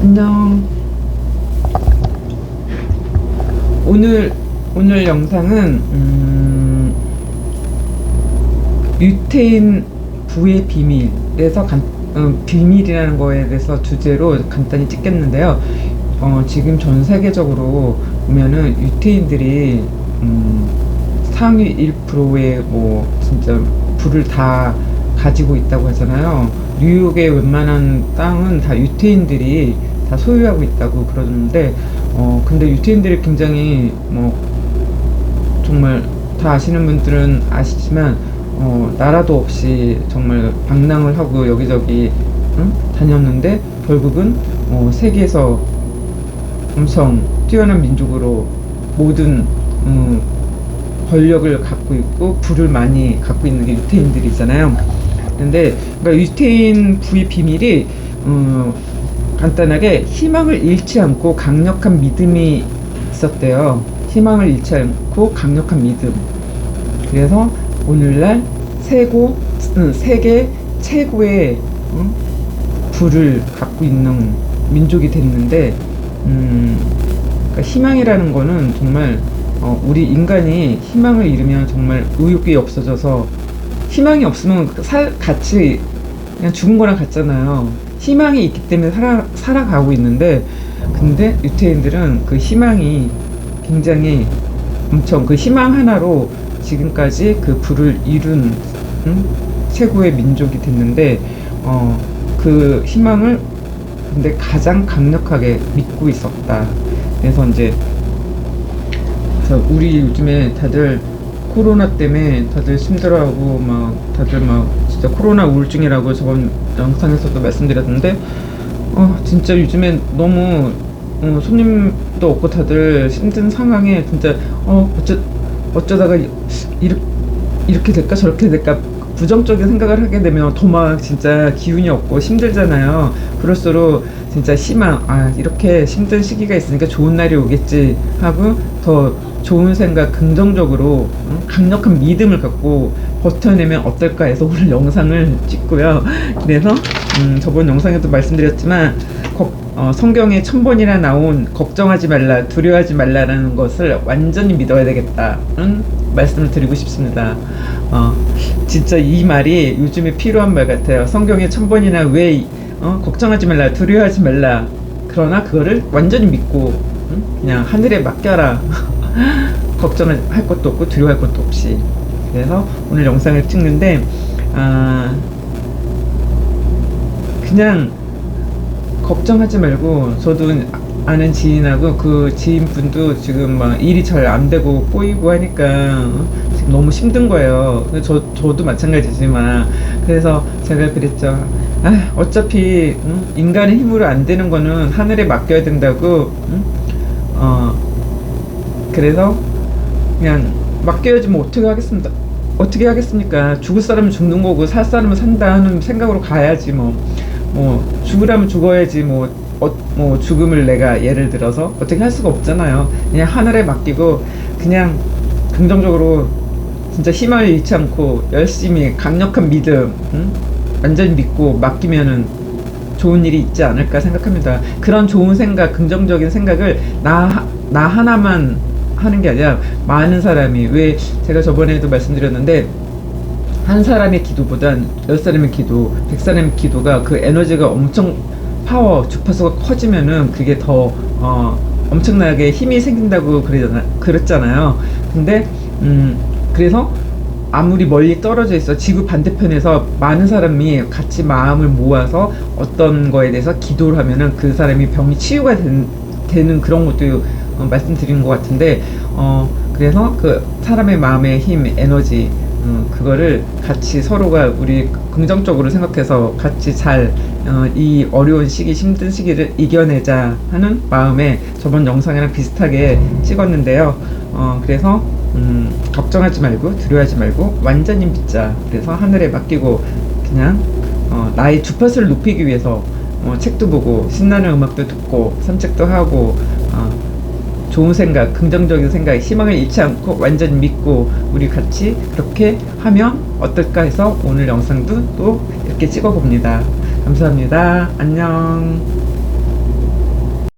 안녕. 오늘 오늘 영상은 음, 유태인 부의 비밀에서 간, 어, 비밀이라는 거에 대해서 주제로 간단히 찍겠는데요. 어, 지금 전 세계적으로 보면은 유태인들이 음, 상위 1%의 뭐 진짜 부를 다 가지고 있다고 하잖아요. 뉴욕의 웬만한 땅은 다 유태인들이 다 소유하고 있다고 그러는데, 어, 근데 유태인들이 굉장히 뭐 정말 다 아시는 분들은 아시지만 어, 나라도 없이 정말 방랑을 하고 여기저기 응? 다녔는데 결국은 어, 세계에서 엄청 뛰어난 민족으로 모든 음, 권력을 갖고 있고 부를 많이 갖고 있는 게 유태인들이잖아요. 근데 그러니까 유태인 부의 비밀이 어, 간단하게 희망을 잃지 않고 강력한 믿음이 있었대요. 희망을 잃지 않고 강력한 믿음. 그래서 오늘날 세고 음, 세계 최고의 음, 부를 갖고 있는 민족이 됐는데 음, 그러니까 희망이라는 거는 정말 어, 우리 인간이 희망을 잃으면 정말 의욕이 없어져서 희망이 없으면 살 같이 그냥 죽은 거랑 같잖아요. 희망이 있기 때문에 살아, 살아가고 있는데 근데 유태인들은 그 희망이 굉장히 엄청 그 희망 하나로 지금까지 그 부를 이룬 음? 최고의 민족이 됐는데 어, 그 희망을 근데 가장 강력하게 믿고 있었다. 그래서 이제 저 우리 요즘에 다들 코로나 때문에 다들 힘들어하고 막 다들 막 진짜 코로나 우울증이라고 저번 영상에서도 말씀드렸는데 어 진짜 요즘엔 너무 어, 손님도 없고 다들 힘든 상황에 진짜 어 어쩌 어쩌다가 이렇게 이렇게 될까 저렇게 될까 부정적인 생각을 하게 되면 더 막 진짜 기운이 없고 힘들잖아요. 그럴수록 진짜 희망 아 이렇게 힘든 시기가 있으니까 좋은 날이 오겠지 하고 더 좋은 생각 긍정적으로 응? 강력한 믿음을 갖고 버텨내면 어떨까 해서 오늘 영상을 찍고요. 그래서 음, 저번 영상에도 말씀드렸지만 걱- 어, 성경에 천 번이나 나온 걱정하지 말라 두려워하지 말라라는 것을 완전히 믿어야 되겠다는 말씀을 드리고 싶습니다. 어, 진짜 이 말이 요즘에 필요한 말 같아요. 성경에 천 번이나 왜 이- 어, 걱정하지 말라 두려워하지 말라 그러나 그거를 완전히 믿고 응? 그냥 하늘에 맡겨라. 걱정할 것도 없고 두려워할 것도 없이. 그래서 오늘 영상을 찍는데 아 그냥 걱정하지 말고 저도 아는 지인하고 그 지인분도 지금 막 일이 잘 안 되고 꼬이고 하니까 지금 너무 힘든 거예요. 저 저도 마찬가지지만 그래서 제가 그랬죠. 아 어차피 응? 인간의 힘으로 안 되는 거는 하늘에 맡겨야 된다고. 응? 어 그래서 그냥 맡겨야지 뭐 어떻게 하겠습니다. 어떻게 하겠습니까? 죽을 사람은 죽는 거고 살 사람은 산다는 생각으로 가야지 뭐. 뭐 죽으라면 죽어야지 뭐, 어, 뭐 죽음을 내가 예를 들어서 어떻게 할 수가 없잖아요. 그냥 하늘에 맡기고 그냥 긍정적으로 진짜 희망을 잃지 않고 열심히 강력한 믿음, 응? 완전히 믿고 맡기면은 좋은 일이 있지 않을까 생각합니다. 그런 좋은 생각, 긍정적인 생각을 나, 나 하나만 하는 게 아니라 많은 사람이 왜 제가 저번에도 말씀드렸는데 한 사람의 기도보단 열 사람의 기도, 백 사람의 기도가 그 에너지가 엄청 파워, 주파수가 커지면은 그게 더 어, 엄청나게 힘이 생긴다고 그러잖아, 그랬잖아요. 근데 음 그래서 아무리 멀리 떨어져 있어 지구 반대편에서 많은 사람이 같이 마음을 모아서 어떤 거에 대해서 기도를 하면은 그 사람이 병이 치유가 된, 되는 그런 것도 어, 말씀드린 것 같은데 어 그래서 그 사람의 마음의 힘, 에너지 어, 그거를 같이 서로가 우리 긍정적으로 생각해서 같이 잘이 어려운 시기, 힘든 시기를 이겨내자 하는 마음에 저번 영상이랑 비슷하게 찍었는데요. 어, 그래서 음, 걱정하지 말고 두려워하지 말고 완전히 믿자. 그래서 하늘에 맡기고 그냥 어, 나의 주파수를 높이기 위해서 어, 책도 보고 신나는 음악도 듣고 산책도 하고 어, 좋은 생각, 긍정적인 생각, 희망을 잃지 않고 완전히 믿고 우리 같이 그렇게 하면 어떨까 해서 오늘 영상도 또 이렇게 찍어 봅니다. 감사합니다. 안녕.